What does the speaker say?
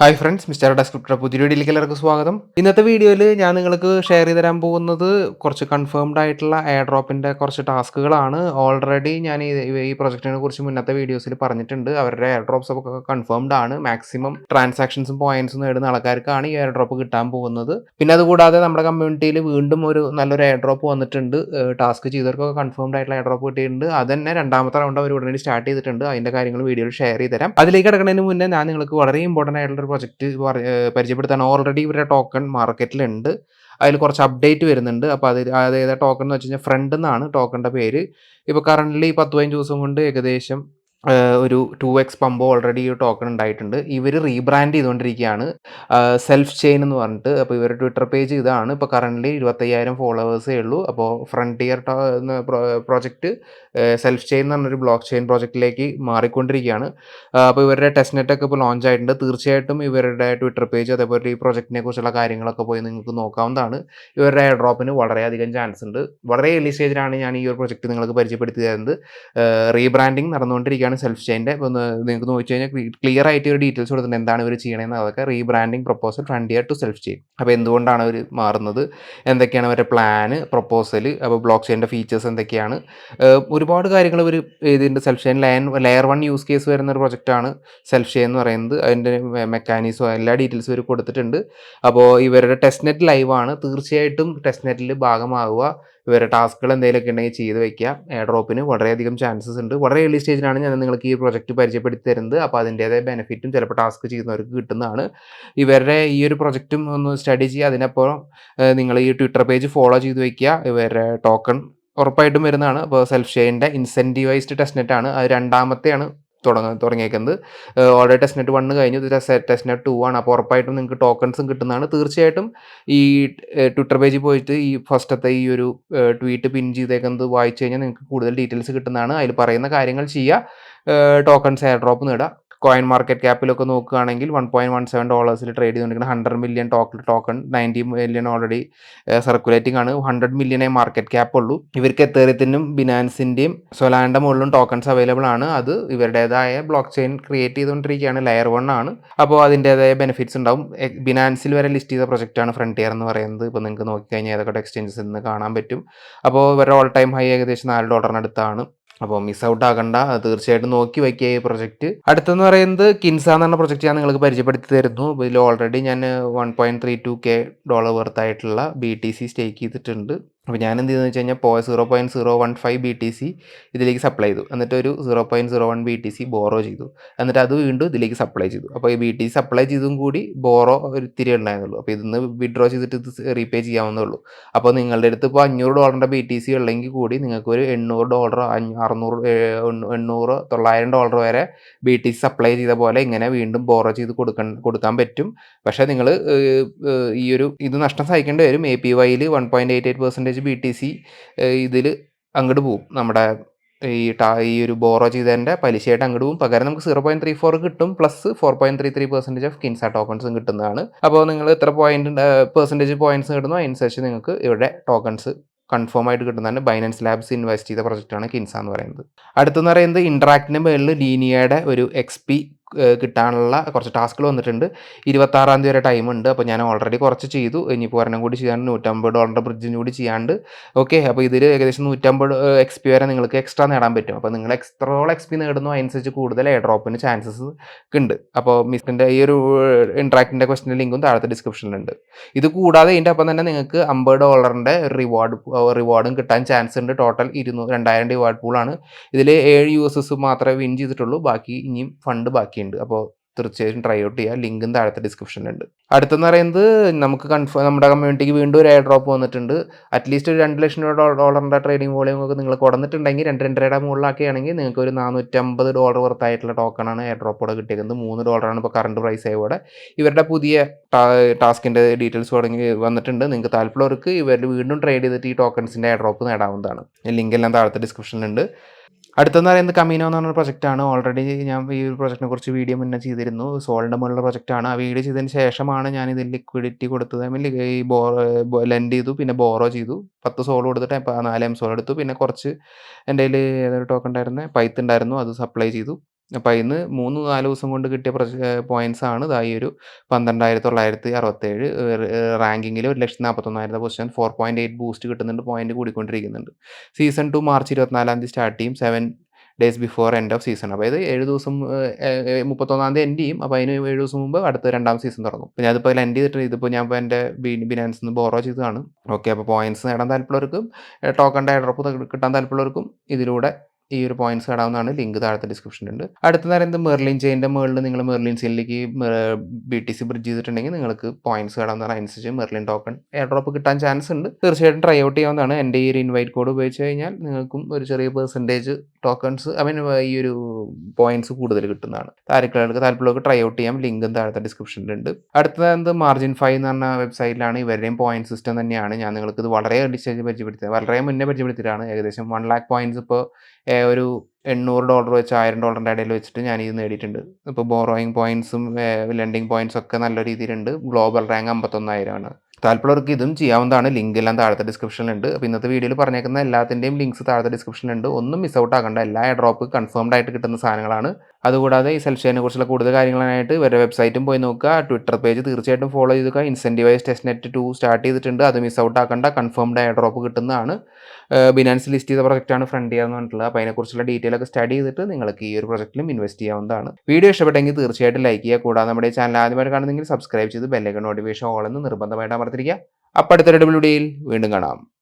Hi friends mister ഡെസ്ക്രിപ്റ്റർ പുതിയ വീഡിയോയിലേക്ക് എല്ലാവർക്കും സ്വാഗതം. ഇന്നത്തെ വീഡിയോയിൽ ഞാൻ നിങ്ങൾക്ക് ഷെയർ ചെയ്ത് തരാൻ പോകുന്നത് കുറച്ച് കൺഫേംഡ് ആയിട്ടുള്ള എയർ ഡ്രോപ്പിന്റെ കുറച്ച് ടാസ്കുകളാണ്. ഓൾറെഡി ഞാൻ ഈ പ്രൊജക്റ്റിനെ കുറിച്ച് മുന്നത്തെ വീഡിയോസിൽ പറഞ്ഞിട്ടുണ്ട്. അവരുടെ എയർ ഡ്രോപ്സ് ഒക്കെ കൺഫേംഡ് ആണ്. മാക്സിമം ട്രാൻസാക്ഷൻസും പോയിന്റ്സും നേടുന്ന ആൾക്കാർക്കാണ് ഈ എയർ ഡ്രോപ്പ് കിട്ടാൻ പോകുന്നത്. പിന്നെ അതുകൂടാതെ നമ്മുടെ കമ്മ്യൂണിറ്റിയിൽ വീണ്ടും ഒരു നല്ലൊരു എയർ ഡ്രോപ്പ് വന്നിട്ടുണ്ട് ടാസ്ക് ചെയ്തവർക്കൊക്കെ കൺഫേംഡ് ആയിട്ടുള്ള എയർ ഡ്രോപ്പ് കിട്ടിയിട്ടുണ്ട്. അത് തന്നെ രണ്ടാമത്തെ റൗണ്ട് അവർ ഉടനെ സ്റ്റാർട്ട് ചെയ്തിട്ടുണ്ട്. അതിന്റെ കാര്യങ്ങൾ വീഡിയോയിൽ ഷെയർ ചെയ്ത് തരാം അതിലേക്ക് കിടക്കുന്നതിന് മുന്നേ ഞാൻ നിങ്ങൾക്ക് വളരെ ഇമ്പോർട്ടന്റ് ആയിട്ടുള്ള ഒരു പ്രൊജക്റ്റ് പരിചയപ്പെടുത്താൻ ഓൾറെഡി ഇവരുടെ ടോക്കൺ മാർക്കറ്റിലുണ്ട് അതിൽ കുറച്ച് അപ്ഡേറ്റ് വരുന്നുണ്ട്. അപ്പോൾ അത് അതായത് ടോക്കൺ എന്ന് വെച്ച് കഴിഞ്ഞാൽ ഫ്രണ്ട് എന്നാണ് ടോക്കണിന്റെ പേര്. ഇപ്പോൾ കറന്റ്ലി പത്ത് പതിനഞ്ച് ദിവസം കൊണ്ട് ഏകദേശം ഒരു ടു എക്സ് പമ്പോ ഓൾറെഡി ഈ ടോക്കൺ ഉണ്ടായിട്ടുണ്ട്. ഇവർ റീബ്രാൻഡ് ചെയ്തുകൊണ്ടിരിക്കുകയാണ് സെൽഫ് ചെയിൻ എന്ന് പറഞ്ഞിട്ട്. അപ്പോൾ ഇവരുടെ ട്വിറ്റർ പേജ് ഇതാണ് ഇപ്പോൾ കറന്റ്ലി ഇരുപത്തയ്യായിരം ഫോളോവേഴ്സേ ഉള്ളൂ. അപ്പോൾ ഫ്രണ്ടിയർ പ്രോജക്റ്റ് സെൽഫ് ചെയിൻ എന്ന് പറഞ്ഞൊരു ബ്ലോക്ക് ചെയിൻ പ്രോജക്റ്റിലേക്ക് മാറിക്കൊണ്ടിരിക്കുകയാണ് അപ്പോൾ ഇവരുടെ ടെസ്റ്റ് നെറ്റൊക്കെ ഇപ്പോൾ ലോഞ്ച് ആയിട്ടുണ്ട്. തീർച്ചയായിട്ടും ഇവരുടെ ട്വിറ്റർ പേജ് അതേപോലെ ഈ പ്രോജക്റ്റിനെ കുറിച്ചുള്ള കാര്യങ്ങളൊക്കെ പോയി നിങ്ങൾക്ക് നോക്കാവുന്നതാണ്. ഇവരുടെ എയർ ഡ്രോപ്പിന് വളരെയധികം ചാൻസ് ഉണ്ട്. വളരെ എലി സ്റ്റേജിലാണ് ഞാൻ ഈ ഒരു പ്രോജക്റ്റ് നിങ്ങൾക്ക് പരിചയപ്പെടുത്തി തരുന്നത്. റീബ്രാൻഡിങ് നടന്നുകൊണ്ടിരിക്കുകയാണ് സെൽഫ് ചെയിന്റെ ഒന്ന് നിങ്ങൾക്ക് നോക്കി കഴിഞ്ഞാൽ ക്ലിയർ ആയിട്ട് ഒരു ഡീറ്റെയിൽസ് കൊടുത്തിട്ടുണ്ട്. എന്താണ് ഇവർ ചെയ്യണമെന്ന് അതൊക്കെ rebranding proposal frontier to self chain അപ്പോൾ എന്തുകൊണ്ടാണ് അവർ മാറുന്നത്? എന്തൊക്കെയാണ് അവരുടെ പ്ലാന് പ്രപ്പോസൽ അപ്പോൾ ബ്ലോക്ക് ചെയിന്റെ ഫീച്ചേഴ്സ് എന്തൊക്കെയാണ്? ഒരുപാട് കാര്യങ്ങൾ ഇവർ ഇതിന്റെ സെൽഫ് ചെയിൻ ലയൻ ലെയർ വൺ യൂസ് കേസ് വരുന്ന ഒരു പ്രൊജക്റ്റാണ് സെൽഫ് ചെയിൻ എന്ന് പറയുന്നത്. അതിന്റെ മെക്കാനിസോ എല്ലാ ഡീറ്റെയിൽസും ഇവർ കൊടുത്തിട്ടുണ്ട്. അപ്പോൾ ഇവരുടെ ടെസ്റ്റ് നെറ്റ് ലൈവാണ് തീർച്ചയായിട്ടും ടെസ്റ്റ് നെറ്റിൽ ഭാഗമാവുക. ഇവരുടെ ടാസ്കുകൾ എന്തെങ്കിലുമൊക്കെ ഉണ്ടെങ്കിൽ ചെയ്ത് വയ്ക്കുക എയർ ഡ്രോപ്പിന് വളരെയധികം ചാൻസസ് ഉണ്ട്. വളരെ ഏർലി സ്റ്റേജിലാണ് ഞാൻ നിങ്ങൾക്ക് ഈ പ്രൊജക്റ്റ് പരിചയപ്പെടുത്തി തരുന്നത്. അപ്പോൾ അതിന്റേതായ ബെനിഫിറ്റും ചിലപ്പോൾ ടാസ്ക് ചെയ്യുന്നവർക്ക് കിട്ടുന്നതാണ്. ഇവരുടെ ഈ ഒരു പ്രൊജക്റ്റും ഒന്ന് സ്റ്റഡി ചെയ്യുക. അതിനപ്പുറം നിങ്ങൾ ഈ ട്വിറ്റർ പേജ് ഫോളോ ചെയ്ത് വയ്ക്കുക ഇവരുടെ ടോക്കൺ ഉറപ്പായിട്ടും വരുന്നതാണ്. അപ്പോൾ സെൽഫ് ഷെയറിന്റെ ഇൻസെന്റീവൈസ്ഡ് ടെസ്റ്റ് നെറ്റാണ് അത് രണ്ടാമത്തെയാണ്. തുടങ്ങ തുടങ്ങിയേക്കുന്നത്. ഓൾറെഡി ടെസ്റ്റ് നെറ്റ് വണ്ണ് കഴിഞ്ഞു. ടെസ്റ്റ് നെറ്റ് ടു ആണ്. അപ്പോൾ ഉറപ്പായിട്ടും നിങ്ങൾക്ക് ടോക്കൺസും കിട്ടുന്നതാണ്. തീർച്ചയായിട്ടും ഈ ട്വിറ്റർ പേജിൽ പോയിട്ട് ഈ ഫസ്റ്റത്തെ ഈ ഒരു ട്വീറ്റ് പിൻ ചെയ്തേക്കുന്നത് വായിച്ചു കഴിഞ്ഞാൽ നിങ്ങൾക്ക് കൂടുതൽ ഡീറ്റെയിൽസ് കിട്ടുന്നതാണ്. അതിൽ പറയുന്ന കാര്യങ്ങൾ ചെയ്യുക. ടോക്കൺസ് എയർ ഡ്രോപ്പ് നേടുക കോയിൻ മാർക്കറ്റ് ക്യാപ്പിലൊക്കെ നോക്കുകയാണെങ്കിൽ വൺ പോയിന്റ് വൺ സെവൻ ഡോളേഴ്സിൽ ട്രേഡ് ചെയ്തുകൊണ്ടിരിക്കുന്ന hundred million token token ninety million already circulating ആണ്. ഹൺഡ്രഡ് മില്യണേ മാർക്കറ്റ് ക്യാപ്പ് ഉള്ളൂ. ഇവർക്ക് എത്തേറിയത്തിനും ബിനാൻസിന്റെയും സൊലാന്റെ മുകളിലും ടോക്കൺസ് അവൈലബിൾ ആണ്. അത് ഇവരുടേതായ ബ്ലോക്ക് ചെയിൻ ക്രിയേറ്റ് ചെയ്തുകൊണ്ടിരിക്കുകയാണ് ലെയർ വൺ ആണ്. അപ്പോൾ അതിന്റേതായ ബെനിഫിറ്റ്സ് ഉണ്ടാവും. ബിനാൻസിൽ വരെ ലിസ്റ്റ് ചെയ്ത പ്രൊജക്റ്റാണ് ഫ്രണ്ടിയർ എന്ന് പറയുന്നത്. ഇപ്പോൾ നിങ്ങൾക്ക് നോക്കിക്കഴിഞ്ഞാൽ ഏതൊക്കെ എക്സ്ചേഞ്ചസ് നിന്ന് കാണാൻ പറ്റും. അപ്പോൾ ഇവരുടെ ഓൾ ടൈം ഹൈ ഏകദേശം നാല് ഡോളറിനടുത്താണ് അപ്പോൾ മിസ് ഔട്ട് ആകണ്ട തീർച്ചയായിട്ടും നോക്കി വയ്ക്കുക ഈ പ്രൊജക്റ്റ് അടുത്തെന്ന് പറയുന്നത് കിൻസ എന്ന് പറഞ്ഞ പ്രൊജക്റ്റ് ഞാൻ നിങ്ങൾക്ക് പരിചയപ്പെടുത്തി തരുന്നു. ഇതിൽ ഓൾറെഡി ഞാൻ one point three two K dollar വർത്തായിട്ടുള്ള B T C stake ചെയ്തിട്ടുണ്ട്. അപ്പോൾ ഞാൻ എന്ത് ചെയ്തെന്ന് വെച്ച് കഴിഞ്ഞാൽ പോ zero point zero one five B T C ഇതിലേക്ക് സപ്ലൈ ചെയ്തു. എന്നിട്ട് ഒരു zero point zero one B T C borrow ചെയ്തു. എന്നിട്ട് അത് വീണ്ടും ഇതിലേക്ക് സപ്ലൈ ചെയ്തു. അപ്പോൾ ഈ ബി ടി സി സപ്ലൈ ചെയ്തും കൂടി ബോറോ ഒരു തിരി ഉണ്ടായിരുന്നുള്ളൂ. അപ്പോൾ ഇതിന്ന് വിഡ്രോ ചെയ്തിട്ട് ഇത് റീപേ ചെയ്യാവുന്നേ ഉള്ളൂ. അപ്പോൾ നിങ്ങളുടെ അടുത്ത് ഇപ്പോൾ അഞ്ഞൂറ് ഡോളറിന്റെ ബി ടി സി ഉള്ളെങ്കിൽ കൂടി നിങ്ങൾക്ക് ഒരു എണ്ണൂറ് ഡോളർ അറുന്നൂറ് എണ്ണൂറ് തൊള്ളായിരം ഡോളർ വരെ ബി ടി സി സപ്ലൈ ചെയ്ത പോലെ ഇങ്ങനെ വീണ്ടും ബോറോ ചെയ്ത് കൊടുക്കാൻ കൊടുക്കാൻ പറ്റും. പക്ഷേ നിങ്ങൾ ഈ ഒരു ഇത് നഷ്ടം സഹിക്കേണ്ടി വരും. A P വൈയിൽ one point eight eight percentage B T C ഇതിൽ അങ്ങോട്ട് പോകും നമ്മുടെ ഈ ടാ ഈ ഒരു ബോറോ ചെയ്തതിന്റെ പലിശയായിട്ട് അങ്ങോട്ട് പോകും പകരം നമുക്ക് സീറോ പോയിന്റ് ത്രീ ഫോർ കിട്ടും plus four point three three percentage of കിൻസ ടോക്കൺസും കിട്ടുന്നതാണ്. അപ്പോൾ നിങ്ങൾ എത്ര പോയിന്റ് പെർസെന്റേജ് പോയിന്റ്സ് കിട്ടുന്നു അതിനനുസരിച്ച് നിങ്ങൾക്ക് ഇവിടെ ടോക്കൺസ് കൺഫേം ആയിട്ട് കിട്ടുന്നതാണ്. ബൈനൻസ് ലാബ്സ് ഇൻവെസ്റ്റ് ചെയ്ത പ്രൊജക്റ്റാണ് കിൻസ എന്ന് പറയുന്നത്. അടുത്തെന്ന് പറയുന്നത് ഇൻട്രാക്റ്റിന് മുകളിൽ ലീനിയയുടെ ഒരു എക്സ് പി കിട്ടാനുള്ള കുറച്ച് ടാസ്കുകൾ വന്നിട്ടുണ്ട്. ഇരുപത്താറാം തീയതി വരെ ടൈം ഉണ്ട്. അപ്പോൾ ഞാൻ ഓൾറെഡി കുറച്ച് ചെയ്തു. ഇനിയിപ്പോൾ ഒരെണ്ണം കൂടി ചെയ്യാണ്ട് നൂറ്റമ്പത് ഡോളറിന്റെ ബ്രിഡ്ജിന് കൂടി ചെയ്യാണ്ട്. ഓക്കെ അപ്പോൾ ഇതിൽ ഏകദേശം നൂറ്റമ്പത് എക്സ് പി വരെ നിങ്ങൾക്ക് എക്സ്ട്രാ നേടാൻ പറ്റും. അപ്പോൾ നിങ്ങൾ എക്സ്ട്രോളം എക്സ് പി നേടുന്നു അതിനനുസരിച്ച് കൂടുതൽ എയർ ഡ്രോപ്പിന് ചാൻസസ് ഉണ്ട്. അപ്പോൾ മിസ്സിന്റെ ഈ ഒരു ഇൻട്രാക്റ്റിന്റെ ക്വസ്റ്റിന്റെ ലിങ്കും താഴത്തെ ഡിസ്ക്രിപ്ഷനിലുണ്ട് ഇത് കൂടാതെ ഇതിന്റെ ഒപ്പം തന്നെ നിങ്ങൾക്ക് അമ്പത് ഡോളറിന്റെ റിവാർഡ് റിവാർഡും കിട്ടാൻ ചാൻസ് ഉണ്ട്. ടോട്ടൽ ഇരുന്നൂറ് രണ്ടായിരം റിവാർഡ് പൂളാണ് ഇതിൽ ഏഴ് യൂസേഴ്സ് മാത്രമേ വിൻ ചെയ്തിട്ടുള്ളൂ. ബാക്കി ഇനിയും ഫണ്ട് ബാക്കിയുണ്ട്. അപ്പോൾ തീർച്ചയായും ട്രൈ ഔട്ട് ചെയ്യുക ലിങ്കും താഴത്തെ ഡിസ്ക്രിപ്ഷനിലുണ്ട് അടുത്തെന്ന് പറയുന്നത് നമുക്ക് കൺഫേം നമ്മുടെ കമ്മ്യൂണിറ്റിക്ക് വീണ്ടും ഒരു എയർ ഡ്രോപ്പ് വന്നിട്ടുണ്ട്. അറ്റ്ലീസ്റ്റ് ഒരു രണ്ട് ലക്ഷം രൂപ ഡോളറിന്റെ ട്രേഡിംഗ് വോളിയം ഒക്കെ നിങ്ങൾ കുറഞ്ഞിട്ടുണ്ടെങ്കിൽ രണ്ട് രണ്ടരയുടെ മുകളിലാക്കുകയാണെങ്കിൽ നിങ്ങൾക്ക് ഒരു നാനൂറ്റമ്പത് ഡോളർ വർത്തായിട്ടുള്ള ടോക്കണാണ് എയർ ഡ്രോപ്പോടെ കിട്ടിയത് മൂന്ന് ഡോളറാണ് ഇപ്പോൾ കറണ്ട് പ്രൈസ് ആയതോടെ ഇവരുടെ പുതിയ ടാസ്കിന്റെ ഡീറ്റെയിൽസ് തുടങ്ങി വന്നിട്ടുണ്ട്. നിങ്ങൾക്ക് താല്പര്യമുള്ളവർക്ക് ഇവർ വീണ്ടും ട്രേഡ് ചെയ്തിട്ട് ഈ ടോക്കൺസിന്റെ എയർ ഡ്രോപ്പ് നേടാവുന്നതാണ്. ലിങ്ക് എല്ലാം താഴത്തെ ഡിസ്ക്രിപ്ഷനിലുണ്ട് അടുത്തെന്ന് പറയുന്നത് കമീനോ എന്ന് പറഞ്ഞ പ്രൊജക്റ്റാണ് ഓൾറെഡി ഞാൻ ഈ ഒരു പ്രൊജക്റ്റിനെ കുറിച്ച് വീഡിയോ മുന്നേ ചെയ്തിരുന്നു. സോളിന്റെ മുകളിലുള്ള പ്രൊജക്റ്റാണ് ആ വീഡിയോ ചെയ്തതിന് ശേഷമാണ് ഞാൻ ഇതിൽ ലിക്വിഡിറ്റി കൊടുത്തത്. ഐ മീൻ ഈ ബോറോ ലെൻഡ് ചെയ്തു പിന്നെ ബോറോ ചെയ്തു. പത്ത് സോൾ കൊടുത്തിട്ട് നാല് എം സോൾ എടുത്തു. പിന്നെ കുറച്ച് എന്റെ കയ്യിൽ ഏതൊരു ടോക്കൺ ഉണ്ടായിരുന്നു? പൈത്ത് ഉണ്ടായിരുന്നു. അത് സപ്ലൈ ചെയ്തു. അപ്പോൾ ഇന്ന് മൂന്ന് നാല് ദിവസം കൊണ്ട് കിട്ടിയ പ്രശ് പോയിന്റ്സ് ആണ് ഇതായി ഒരു പന്ത്രണ്ടായിരത്തി തൊള്ളായിരത്തി അറുപത്തേഴ് റാങ്കിങ്ങിൽ 1,41,000 പൊസിഷൻ 4.8 ബൂസ്റ്റ് കിട്ടുന്നുണ്ട്. പോയിന്റ് കൂടിക്കൊണ്ടിരിക്കുന്നുണ്ട്. സീസൺ ടു മാർച്ച് 24-ാം തീയതി സ്റ്റാർട്ട് ചെയ്യും. Seven days before end of season. അതായത് ഏഴ് ദിവസം 31-ാം തീയതി എൻഡ് ചെയ്യും. അപ്പോൾ അതിന് ഏഴ് ദിവസം മുമ്പ് അടുത്ത രണ്ടാം സീസൺ തുടങ്ങും. അപ്പോൾ അതിപ്പോൾ അതിൽ എൻഡ് ചെയ്തിട്ട് ഇതിപ്പോൾ ഞാൻ ഇപ്പോൾ എന്റെ ബി ബിനാൻസിൽ നിന്ന് ബോറോ ചെയ്തതാണ്. ഓക്കെ അപ്പോൾ പോയിന്റ്സ് നേടാൻ താല്പര്യമുള്ളവർക്കും ടോക്കൺ ഡയഡ്രോപ്പ് ഡ്രോപ്പ് കിട്ടാൻ താല്പര്യമുള്ളവർക്കും ഇതിലൂടെ ഈ ഒരു പോയിന്റ്സ് കാണാവുന്നതാണ് ലിങ്ക് താഴത്തെ ഡിസ്ക്രിപ്ഷനിലുണ്ട്. നേരം പറയുന്നത് മെർലിൻ ചെയിന്റെ മുകളിൽ നിങ്ങൾ മെർലിൻ സെല്ലിലേക്ക് ബി ടി സി ബ്രിഡ്ജ് ചെയ്തിട്ടുണ്ടെങ്കിൽ നിങ്ങൾക്ക് പോയിന്റ്സ് കാണാവുന്നതാണ് അതിനനുസരിച്ച് മെർലിൻ ടോക്കൺ എയർ ഡ്രോപ്പ് കിട്ടാൻ ചാൻസ് ഉണ്ട്. തീർച്ചയായിട്ടും ട്രൈ ഔട്ട് ചെയ്യാവുന്നതാണ്. എന്റെ ഈ ഒരു ഇൻവൈറ്റ് കോഡ് ഉപയോഗിച്ച് കഴിഞ്ഞാൽ നിങ്ങൾക്കും ഒരു ചെറിയ പെർസെന്റേജ് ടോക്കൺസ് ഐ മീൻ ഈ ഒരു പോയിന്റ്സ് കൂടുതൽ കിട്ടുന്നതാണ്. താല്പര്യമുള്ളവർക്ക് താല്പര്യമുള്ളവർക്ക് ട്രൈ ഔട്ട് ചെയ്യാം. ലിങ്കും താഴത്തെ ഡിസ്ക്രിപ്ഷനിലുണ്ട്. അടുത്തത് മാർജിൻ ഫൈവ് എന്ന് പറഞ്ഞ വെബ്സൈറ്റിലാണ് ഇവരുടെയും പോയിന്റ് സിസ്റ്റം തന്നെയാണ്. ഞാൻ നിങ്ങൾക്ക് ഇത് വളരെ ഡിസ്റ്റേജ് പരിചയപ്പെടുത്തിയത്. വളരെ മുന്നേ പരിചയപ്പെടുത്തിയിട്ടാണ് ഏകദേശം വൺ ലാക്ക് പോയിന്റ്സ് ഇപ്പോൾ ഒരു $800 വെച്ച് $1000 ഇടയിൽ വെച്ചിട്ട് ഞാൻ ഇത് നേടിയിട്ടുണ്ട്. ഇപ്പോൾ ബോറോയിങ് പോയിന്റ്സും ലെൻഡിങ് പോയിന്റ്സ് ഒക്കെ നല്ല രീതിയിലുണ്ട്. ഗ്ലോബൽ റാങ്ക് 51,000 ആണ്. താല്പര്യമുള്ളവർക്ക് ഇതും ചെയ്യാവുന്നതാണ്. ലിങ്ക് എല്ലാം താഴത്തെ ഡിസ്ക്രിപ്ഷനിലുണ്ട്. അപ്പോൾ ഇന്നത്തെ വീഡിയോയിൽ പറഞ്ഞേക്കുന്ന എല്ലാത്തിന്റെയും ലിങ്ക്സ് താഴത്തെ ഡിസ്ക്രിപ്ഷനിലുണ്ട്. ഒന്നും മിസ് ഔട്ട് ആക്കണ്ട. എല്ലാ ഡ്രോപ്പ് കൺഫേംഡ് ആയിട്ട് കിട്ടുന്ന സാധനങ്ങളാണ്. അതുകൂടാതെ ഈ സെൽഷേനെ കുറിച്ചുള്ള കൂടുതൽ കാര്യങ്ങളായിട്ട് വേറെ വെബ്സൈറ്റും പോയി നോക്കുക. ട്വിറ്റർ പേജ് തീർച്ചയായിട്ടും follow ചെയ്തുക. Incentivised test net to start ചെയ്തിട്ടുണ്ട്. അത് മിസ് ഔട്ട് ആക്കണ്ട. കൺഫേംഡ് എയർ ഡ്രോപ്പ് കിട്ടുന്നതാണ്. ബിനാൻസ് ലിസ്റ്റ് ചെയ്ത പ്രൊജക്റ്റാണ് ഫ്രണ്ട് എന്ന് പറഞ്ഞിട്ടുള്ളത്. അപ്പോൾ അതിനെക്കുറിച്ചുള്ള ഡീറ്റെയിൽ ഒക്കെ സ്റ്റഡി ചെയ്തിട്ട് നിങ്ങൾക്ക് ഈ ഒരു പ്രൊജക്റ്റിലും ഇൻവെസ്റ്റ് ചെയ്യാവുന്നതാണ്. വീഡിയോ ഇഷ്ടപ്പെട്ടെങ്കിൽ തീർച്ചയായിട്ടും ലൈക്ക് ചെയ്യുക. കൂടാതെ നമ്മുടെ ചാനൽ ആദ്യമായിട്ട് കാണുന്നെങ്കിൽ സബ്സ്ക്രൈബ് ചെയ്ത് ബെല്ലൈക്കൺ നോട്ടിഫിക്കേഷൻ ഓൾ എന്ന് നിർബന്ധമായിട്ട് അമർത്തിരിക്കുക. അപ്പോൾ അടുത്തൊരു വീഡിയോയിൽ വീണ്ടും കാണാം.